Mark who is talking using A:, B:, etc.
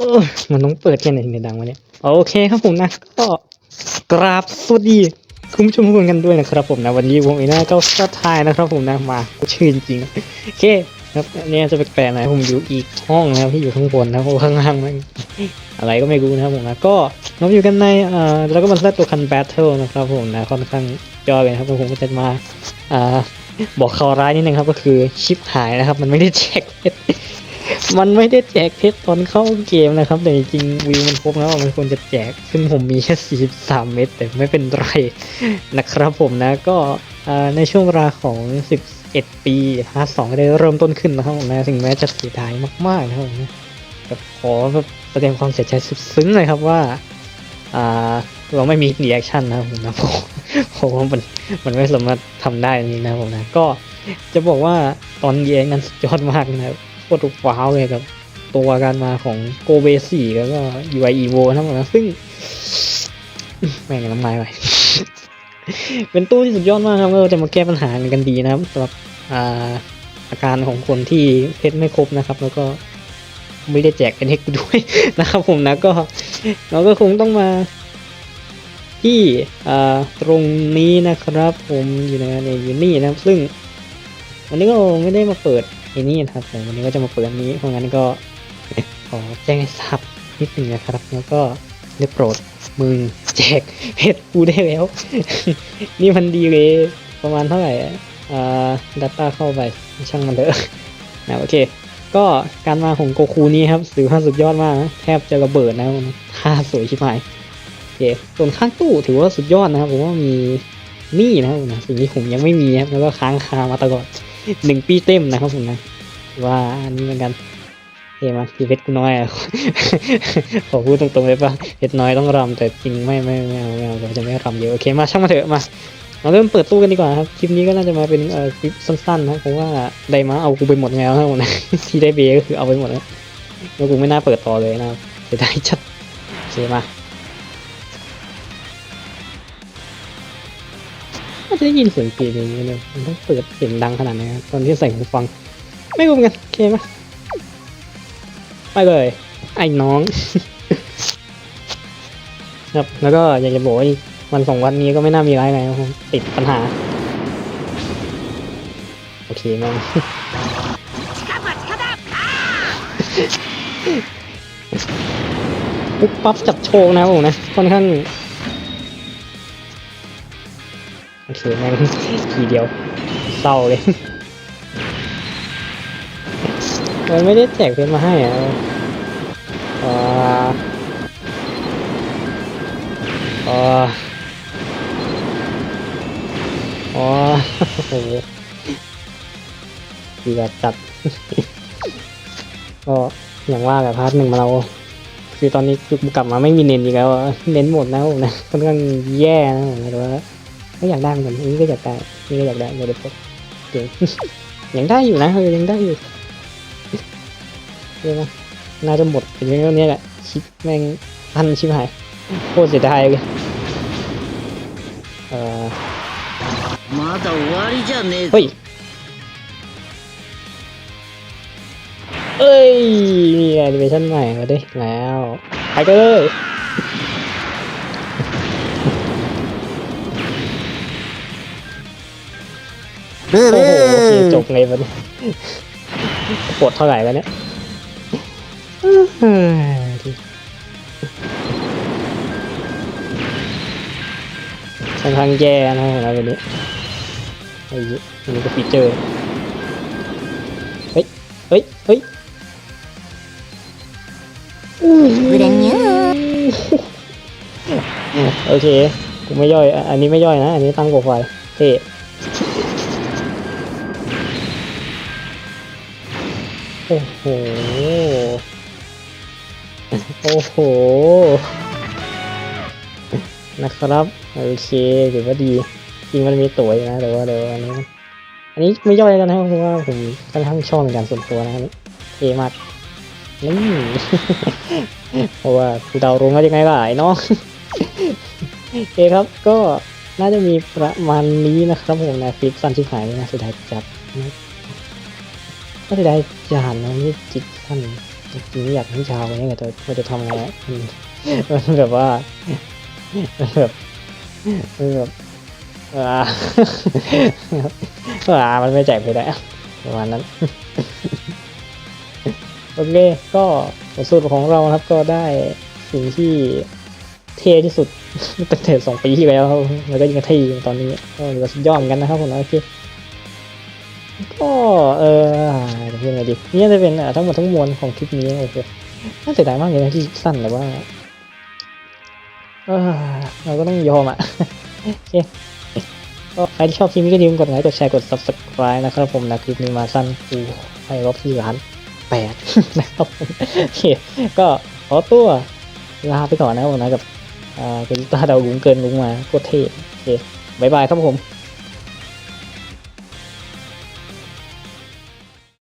A: ออมันต้องเปิดแค่ไหนถึงจะดังวะเนี่ย โอเคครับผมนะ ก็กราบสวัสดีคุณผู้ชมทุกคนกันด้วยนะครับผมนะวันนี้วงอีน่าก็สไทายนะครับผมนะมาชื่อจริงๆโอเคครับเนี่ยจะแปลกๆหน่อยผมอยู่อีกห้องนะครับที่อยู่ข้างบนนะครับเพราะข้างล่างมันอะไรก็ไม่รู้นะครับผมนะก็เราอยู่กันในเอ่อแล้วก็มาเล่นตัวคันแบทเทิลนะครับผมนะค่อนข้างย่อเลยครับผมก็จะมาอ่าบอกข่าวร้ายนิดนึงครับก็คือชิปหายนะครับ มันไม่ได้แจกเพชร มันไม่ได้แจกเพชรตอนเข้าเกมนะครับ แต่จริงวิวมันครบแล้วมันควรจะแจก ซึ่งผมมีแค่ 43 เม็ดแต่ไม่เป็นไรนะครับผมนะก็ในช่วงเวลาของ 11 ปีพาร์ทสองได้เริ่มต้นขึ้นนะครับผมนะถึงแม้จะเสียดายมากๆนะครับผมนะแบบขอแบบแสดงความเสียใจสุดซึ้งเลยครับว่าเราไม่มีเรีแอคชั่นนะครับผมนะเพราะเพราะว่ามันมันไม่สามารถทำได้นี่นะผมนะก็จะบอกว่าตอนรีแอคนั้นสุดยอดมากนะครับ ตรว้าวเลยกับตัวการมาของโกเบสี่แล้วก็ UI Evo ทั้งหมดนะซึ่ง แม่งน้ำลายไปเป็นตู้ที่สุดยอดมากครับก็จะมาแก้ปัญหากันดีนะครับสำหรับอาอาการของคนที่เพชรไม่ครบนะครับ แล้วก็ไม่ได้แจกเป็นเฮกด้วยนะครับผมนะก็เราก็คงต้องมาที่ตรงนี้นะครับ ผมอยู่ในในอยู่นี่นะครับซึ่ง วันนี้ก็ไม่ได้มาเปิดไอ้นี่นะครับแต่วันนี้ก็จะมาเปิดอันนี้เพราะงั้นก็ขอแจ้งให้ทราบนิดหนึ่งนะครับ แล้วก็ได้โปรดมึงแจกเพชรกูได้แล้ว นี่มันดีเลยประมาณเท่าไหร่อ่าดัตต้าเข้าไปช่างมันเถอะนะโอเค ก็การมาของโกคูนี้ครับถือว่าสุดยอดมากนะแทบจะระเบิดนะครับท่าสวยชิบหายโอเคส่วนข้างตู้ถือว่าสุดยอดนะครับผมว่ามีนี่นะครับผมนะสิ่งที่ผมยังไม่มีครับแล้วก็ค้างคามาตลอด หนึ่งปีเต็มนะครับผมนะ ว่าอันนี้เหมือนกันเฮ้ยมาพีเพชรกูน้อยอะขอพูดตรงๆเลยป่ะเพชรน้อยต้องรำแต่จริงไม่ไม่ไม่เอาไม่เอาเราจะไม่รำเยอะโอเคมาช่างมาเถอะมามาเริ่มเปิดตู้กันดีกว่าครับคลิปนี้ก็น่าจะมาเป็นเอ่อคลิปสั้นๆนะเพราะว่าไดมาเอากูไปหมดแล้วครับผมนะที่ได้เบก็คือเอาไปหมดแล้วแล้วกูไม่น่าเปิดต่อเลยนะครับจะได้ชัดโอเคมา น่าจะได้ยินเสียงเกมอย่างนี้เลยมันต้องเปิดเสียงดังขนาดนครับตอนที่ใส่หูฟัง ไม่รู้เหมือนกันโอเคไหมไปเลย ไอ้น้อง ครับ แล้วก็อยากจะบอกว่าวันสองวันนี้ก็ไม่น่ามีอะไรอะไรครับผมติดปัญหา โอเคแม่งปุ๊บปั๊บจับโชว์นะผมนะ ค่อนข้าง โอเคแม่งทีเดียวเศร้าเลยมันไม่ได้แจกเพชรมาให้อะอ่าอ่าอ๋อโอ้โหดีแบบจัด ก็อย่างว่าแบบพาร์ทหนึ่งมาเรา คือตอนนี้กลับมาไม่มีเน้นอีกแล้ว เน้นหมดนะผมนะค่อนข้างแย่นะผมว่า ก็อยากได้เหมือนกันอันนี้ก็อยากได้อันนี่ก็อยากได้เดี๋ยวเดี๋ยวเก่ง ยังได้อยู่นะเออยังได้อยู่ เรียกว่าน่าจะหมดเป็นเรื่องนี้แหละชิปแม่งพันชิบหายโคตรเสียดายเลยเออ
B: まだ終わりじゃねえぞ
A: เฮ้ย เอ้ย มีแอนิเมชันใหม่มาได้แล้ว ไปกันเลย โอ้โหโอเคจบไงวะเนี่ยปวดเท่าไหร่แล้วเนี่ยเฮ้ยค่อนข้างแย่นะของเราวันนี้ไอ้ยอันนี้ก็ฟีเจอร์ เฮ้ย เฮ้ย เฮ้ย
C: ブレニュー
A: โอเค กูไม่ย่อยอ่ะอันนี้ไม่ย่อยนะ อันนี้ตั้งโปรไฟล์เท่ โอ้โห โอ้โห นะครับ โอเคถือว่าดี จริงมันมีตัวนะแต่ว่าเดี๋ยวอันนี้ อันนี้ไม่ย่อยแล้วนะครับเพราะว่าผมค่อนข้างชอบในการส่วนตัวนะครับเทมากนี่เพราะว่ากูเดารงแล้วยังไงล่ะไอ้น้องโอเคครับก็น่าจะมีประมาณนี้นะครับผมนะคลิปสั้นที่หายนะเสียดายจัดนะ ก็เสียดายจานนะไม่จิตสั้นจริงๆอยากให้ช้าไว้ไงแต่มันจะทำไงอะมันมันแบบว่ามันแบบมันแบบอ่าอ่ามันไม่แจกไปได้ประมาณนั้นโอเคก็บทสรุปของเราครับก็ได้สิ่งที่เท่ที่สุดตั้งแต่สองปีที่แล้วครับแล้วก็ยังเท่อยู่ตอนนี้ก็สุดยอดเหมือนกันนะครับผมนะโอเค ก็เออจะพูดไงดีนี่จะเป็นทั้งหมดทั้งมวลของคลิปนี้โอเคน่าเสียดายมากเลยนะที่สั้นแต่ว่าเราก็ต้องยอมอะโอเคก็ใครที่ชอบคลิปนี้ก็อย่าลืมกดไลค์กดแชร์กด subscribe นะครับผมนะคลิปนี้มาสั้นกูให้รอบที่ร้านแปดนะครับโอเคก็ขอตัวลาไปก่อนนะครับผมนะกับอ่าเป็นตาดาวลุงเกินลุงมาโคตรเท่โอเคบายบายครับผม